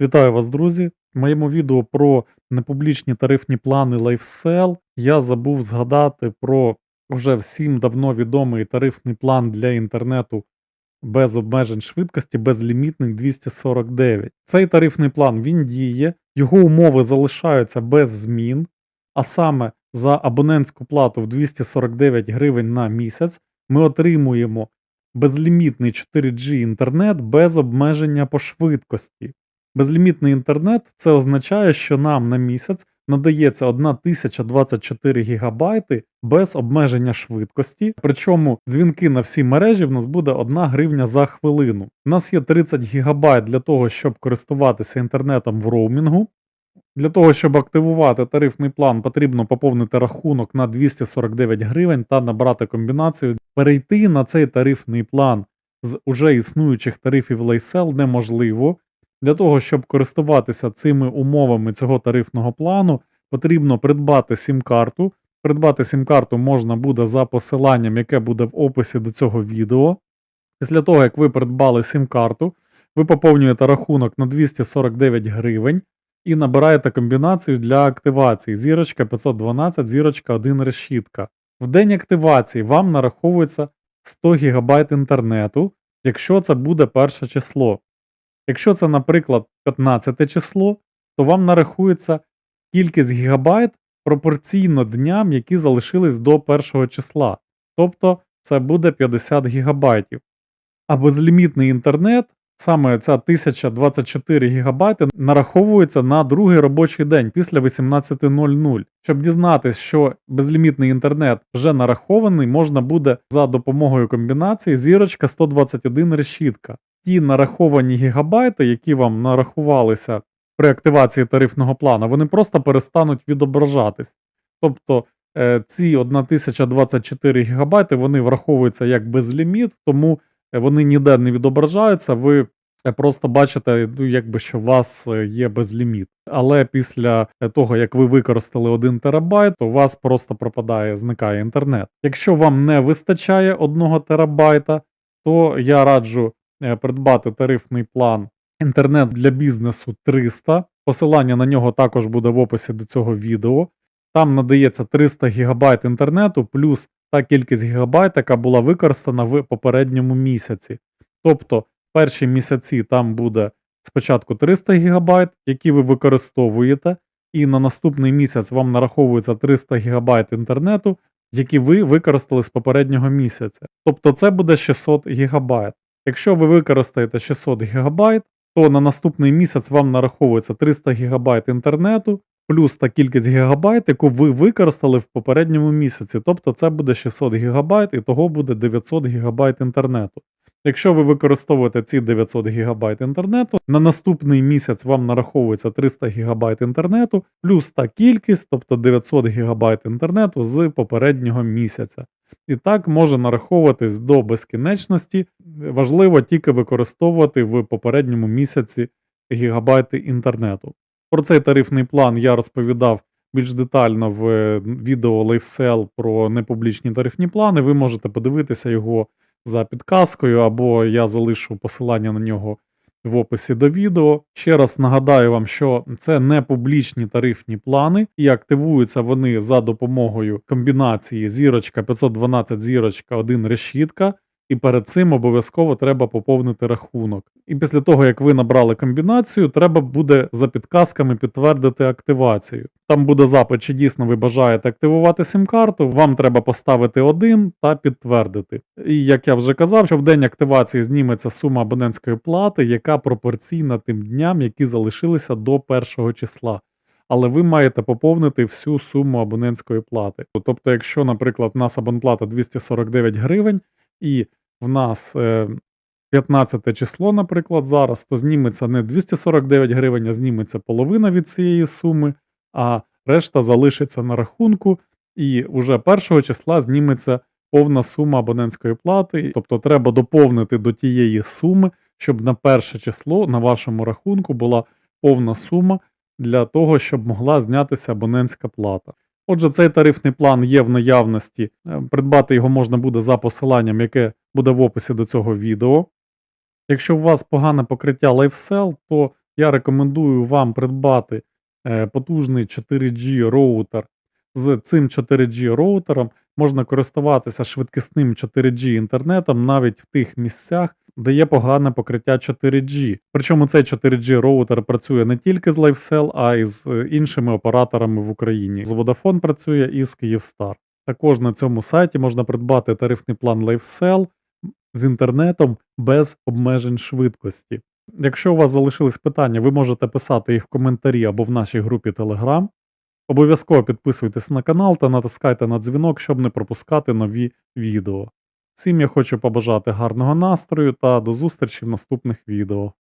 Вітаю вас, друзі! В моєму відео про непублічні тарифні плани LifeSell я забув згадати про вже всім давно відомий тарифний план для інтернету без обмежень швидкості, безлімітний 249. Цей тарифний план він діє, його умови залишаються без змін, а саме за абонентську плату в 249 гривень на місяць ми отримуємо безлімітний 4G інтернет без обмеження по швидкості. Безлімітний інтернет це означає, що нам на місяць надається 1024 гігабайти без обмеження швидкості. Причому дзвінки на всі мережі в нас буде 1 гривня за хвилину. У нас є 30 гігабайт для того, щоб користуватися інтернетом в роумінгу. Для того, щоб активувати тарифний план, потрібно поповнити рахунок на 249 гривень та набрати комбінацію. Перейти на цей тарифний план з уже існуючих тарифів LifeSell неможливо. Для того, щоб користуватися цими умовами цього тарифного плану, потрібно придбати сім-карту. Придбати сім-карту можна буде за посиланням, яке буде в описі до цього відео. Після того, як ви придбали сім-карту, ви поповнюєте рахунок на 249 гривень і набираєте комбінацію для активації зірочка 512, зірочка 1 решітка. В день активації вам нараховується 100 ГБ інтернету, якщо це буде перше число. Якщо це, наприклад, 15 число, то вам нарахується кількість гігабайт пропорційно дням, які залишились до першого числа. Тобто це буде 50 гігабайтів. А безлімітний інтернет, саме ця 1024 гігабайти, нараховується на другий робочий день після 18.00. Щоб дізнатись, що безлімітний інтернет вже нарахований, можна буде за допомогою комбінації зірочка 121 решітка ті нараховані гігабайти, які вам нарахувалися при активації тарифного плану, вони просто перестануть відображатись. Тобто е, ці 1024 гігабайти вони враховуються як безліміт, тому е, вони ніде не відображаються. Ви е, просто бачите, ну, якби що у вас є безліміт. Але після того, як ви використали 1 терабайт, у вас просто пропадає, зникає інтернет. Якщо вам не вистачає 1 терабайта, то я раджу придбати тарифний план інтернет для бізнесу 300. Посилання на нього також буде в описі до цього відео. Там надається 300 ГБ інтернету плюс та кількість гігабайт, яка була використана в попередньому місяці. Тобто, перші місяці там буде спочатку 300 ГБ, які ви використовуєте, і на наступний місяць вам нараховується 300 ГБ інтернету, які ви використали з попереднього місяця. Тобто це буде 600 ГБ. Якщо ви використаєте 600 ГБ, то на наступний місяць вам нараховується 300 ГБ інтернету, плюс та кількість гігабайт, яку ви використали в попередньому місяці. Тобто це буде 600 ГБ і того буде 900 ГБ інтернету. Якщо ви використовуєте ці 900 ГБ інтернету, на наступний місяць вам нараховується 300 ГБ інтернету, плюс та кількість, тобто 900 ГБ інтернету з попереднього місяця. І так може нараховуватись до безкінечності. Важливо тільки використовувати в попередньому місяці гігабайти інтернету. Про цей тарифний план я розповідав більш детально в е, відео LifeSell про непублічні тарифні плани. Ви можете подивитися його за підказкою, або я залишу посилання на нього в описі до відео. Ще раз нагадаю вам, що це не публічні тарифні плани, і активуються вони за допомогою комбінації зірочка 512 зірочка 1 решітка. І перед цим обов'язково треба поповнити рахунок. І після того, як ви набрали комбінацію, треба буде за підказками підтвердити активацію. Там буде запит, чи дійсно ви бажаєте активувати сім-карту, вам треба поставити один та підтвердити. І як я вже казав, що в день активації зніметься сума абонентської плати, яка пропорційна тим дням, які залишилися до першого числа. Але ви маєте поповнити всю суму абонентської плати. Тобто, якщо, наприклад, у нас абонплата 249 гривень, і в нас е, 15 число, наприклад, зараз, то зніметься не 249 гривень, а зніметься половина від цієї суми, а решта залишиться на рахунку, і вже першого числа зніметься повна сума абонентської плати. Тобто треба доповнити до тієї суми, щоб на перше число на вашому рахунку була повна сума для того, щоб могла знятися абонентська плата. Отже, цей тарифний план є в наявності. Е, Придбати його можна буде за посиланням, яке буде в описі до цього відео. Якщо у вас погане покриття LifeSell, то я рекомендую вам придбати е, потужний 4G роутер. З цим 4G роутером можна користуватися швидкісним 4G інтернетом навіть в тих місцях, де є погане покриття 4G. Причому цей 4G роутер працює не тільки з LifeCell, а й з е, іншими операторами в Україні. З Vodafone працює і з Kyivstar. Також на цьому сайті можна придбати тарифний план LifeCell з інтернетом без обмежень швидкості. Якщо у вас залишились питання, ви можете писати їх в коментарі або в нашій групі Telegram. Обов'язково підписуйтесь на канал та натискайте на дзвінок, щоб не пропускати нові відео. Всім я хочу побажати гарного настрою та до зустрічі в наступних відео.